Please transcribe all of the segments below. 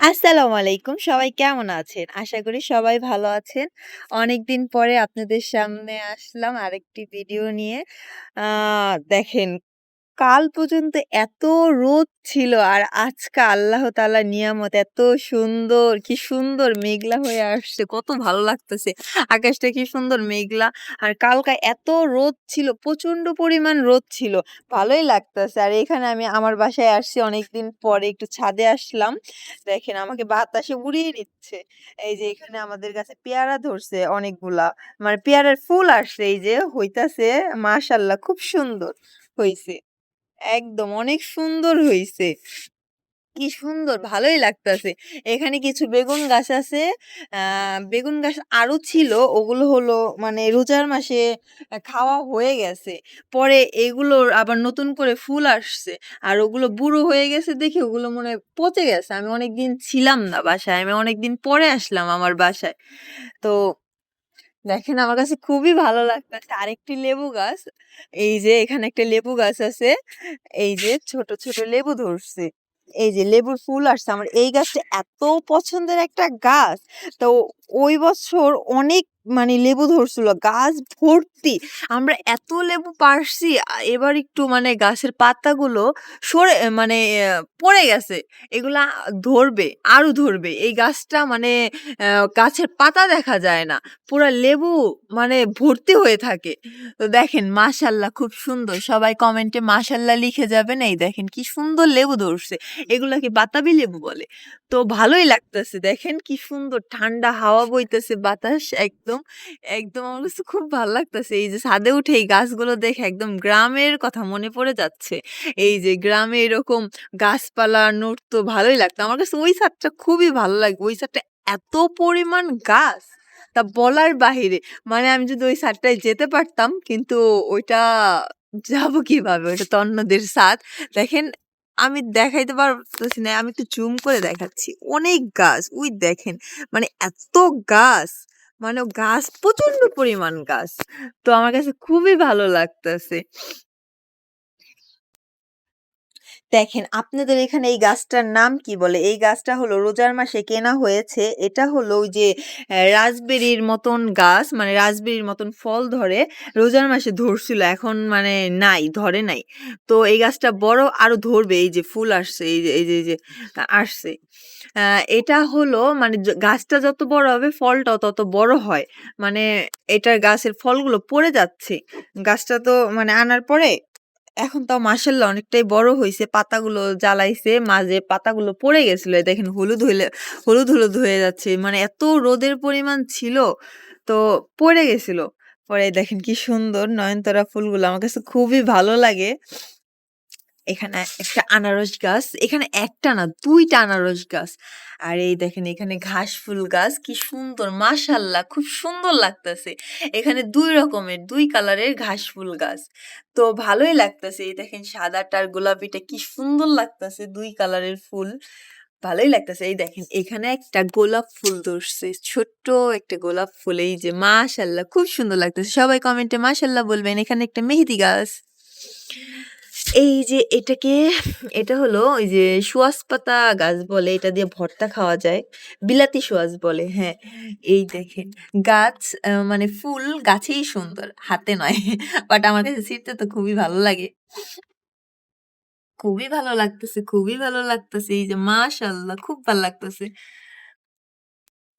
আসসালামু আলাইকুম। সবাই কেমন আছেন? আশা করি সবাই ভালো আছেন। অনেক দিন পরে আপনাদের সামনে আসলাম আরেকটি ভিডিও নিয়ে। দেখেন কাল পর্যন্ত এত রোদ ছিল আর আজকে আল্লাহ তাআলার নিয়ামত এত সুন্দর, কি সুন্দর মেঘলা হয়ে আসছে। কত ভালো লাগতেছে। আকাশটা কি সুন্দর মেঘলা। আর কালকা এত রোদ ছিল, প্রচণ্ড পরিমাণ রোদ ছিল। ভালোই লাগতেছে। আর এখানে আমি আমার বাসায় আসছি অনেকদিন পরে একটু ছাদে আসলাম। দেখেন আমাকে বাতাসে উড়িয়ে নিচ্ছে। এই যে এখানে আমাদের গাছে পেয়ারা ধরছে অনেকগুলা। মানে পেয়ারার ফুল আসছে এই যে হইতাছে। মাশাআল্লাহ খুব সুন্দর হইছে। একদম, অনেক সুন্দর হইছে। কি সুন্দর, ভালোই লাগতাছে। এখানে কিছু বেগুন গাছ আছে। বেগুন গাছ আরও ছিল। ওগুলো হলো মানে রোজার মাসে খাওয়া হয়ে গেছে। পরে এগুলোর আবার নতুন করে ফুল আসছে। আর ওগুলো বুড়ো হয়ে গেছে দেখে ওগুলো মনে পচে গেছে। আমি অনেকদিন ছিলাম না বাসায়। আমি অনেকদিন পরে আসলাম আমার বাসায়। তো দেখেন আমার কাছে খুবই ভালো লাগতেছে। আরেকটি লেবু গাছ। এই যে এখানে একটা লেবু গাছ আছে। এই যে ছোট, ছোট লেবু ধরছে। এই যে লেবুর ফুল আসছে। আমার এই গাছটা এত পছন্দের একটা গাছ। তো ওই বছর অনেক মানে লেবু ধরছিল। গাছ ভর্তি। আমরা এত লেবু পারছি এবার একটু মানে গাছের পাতাগুলো সরে মানে পড়ে গেছে। এগুলা ধরবে, আরও ধরবে। এই গাছটা মানে গাছের পাতা দেখা যায় না। পুরা লেবু মানে ভর্তি হয়ে থাকে। তো দেখেন মাশাআল্লাহ খুব সুন্দর। সবাই কমেন্টে মাশাআল্লাহ লিখে যাবেন। এই দেখেন কি সুন্দর লেবু ধরছে। এগুলাকে বাতাবি লেবু বলে। তো ভালোই লাগতেছে। দেখেন কি সুন্দর ঠান্ডা হাওয়া বইতেছে, বাতাস, একদম। একদম আমার কাছে খুব ভালো লাগতেছে। এই যে ছাদে উঠে এই গাছগুলো দেখে একদম গ্রামের কথা মনে পড়ে যাচ্ছে। এই যে গ্রামে এরকম গাছপালা নড়তো, ভালোই লাগতো। আমার কাছে ওই ছাদটা খুবই ভালো লাগে। ওই ছাদটা এত পরিমাণ গাছ, তা বলার বাহিরে। মানে আমি যদি ওই ছাদটায় যেতে পারতাম, কিন্তু ওইটা যাব কীভাবে? ওইটা তো অন্যদের ছাদ। দেখেন আমি দেখাইতে পারতেছি না। আমি একটু জুম করে দেখাচ্ছি। অনেক গাছ। উই দেখেন মানে এত গাছ। মানে গাছ প্রচণ্ড পরিমাণ গাছ। তো আমার কাছে খুবই ভালো লাগতেছে। দেখেন আপনাদের এখানে এই গাছটার নাম কি বলে? এই গাছটা হলো রোজার মাসে কেনা হয়েছে। এটা হলো ওই যে অ্যা রাসবেরির মতন গাছ মানে রাসবেরির মতন ফল ধরে। রোজার মাসে ধরছিল। এখন মানে নাই, ধরে নাই। তো এই গাছটা বড় আরও ধরবে। এই যে ফুল আসছে। এই যে, এই যে, এই যে আসছে। এটা হলো মানে গাছটা যত বড় হবে ফলটাও তত বড় হয়। মানে এটার গাছের ফলগুলো পড়ে যাচ্ছে। গাছটা তো মানে আনার পরে এখন তাও মাসাল্লাহ অনেকটাই বড় হয়েছে পাতাগুলো জ্বালাইছে। মাঝে পাতাগুলো পড়ে গেছিল। দেখেন হলুদ হইলে হলুদ, হলুদ হয়ে যাচ্ছে। মানে এত রোদের পরিমাণ ছিল তো পড়ে গেছিল। পরে দেখেন কি সুন্দর নয়নতারা ফুলগুলো আমার কাছে খুবই ভালো লাগে। এখানে একটা আনারস গাছ। এখানে একটা না, দুইটা আনারস গাছ। আর এই দেখেন, এখানে ঘাস ফুল গাছ। কি সুন্দর মাশাআল্লাহ খুব সুন্দর লাগতেছে। এখানে দুই রকমের, দুই কালারের ঘাস ফুল গাছ। তো ভালোই লাগতেছে। এই দেখেন সাদাটা আর গোলাপিটা কি সুন্দর লাগতেছে, দুই কালারের ফুল। ভালোই লাগতেছে। এই দেখেন, এখানে একটা গোলাপ ফুল ধরছে। ছোট্ট একটা গোলাপ ফুল। এই যে মাশাআল্লাহ খুব সুন্দর লাগতেছে। সবাই কমেন্টে মাশাআল্লাহ বলবেন। এখানে একটা মেহেদি গাছ। এই যে এটাকে এটা হলো ওই যে সুয়াস পাতা গাছ বলে। এটা দিয়ে ভর্তা খাওয়া যায়। বিলাতি সুয়াস বলে। হ্যাঁ, এই দেখেন গাছ মানে ফুল গাছেই সুন্দর, হাতে নয়। বাট আমার কাছে ছিঁড়তে তো খুবই ভালো লাগে। খুবই ভালো লাগতেছে, খুবই ভালো লাগতেছে। এই যে মাশাআল্লাহ খুব ভালো লাগতেছে।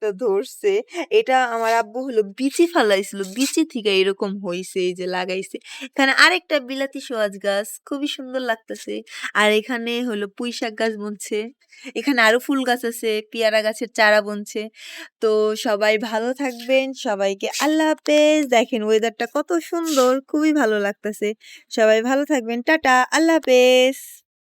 তো ধরছে। এটা আমার আব্বু হলো বিচি ফালাইছিল। বিচি থেকে এরকম হইছে, এই যে লাগাইছে। এখানে আরেকটা বিলাতি সোয়াজ গাছ। খুবই সুন্দর লাগতেছে। আর এখানে হলো পুঁইশাক গাছ বুনছে। এখানে আরও ফুল গাছ আছে। পেয়ারা গাছের চারা বুনছে। তো সবাই ভালো থাকবেন। সবাইকে আল্লাহ হাফেজ। দেখেন ওয়েদারটা কত সুন্দর। খুবই ভালো লাগতেছে। সবাই ভালো থাকবেন। টাটা। আল্লাহ হাফেজ।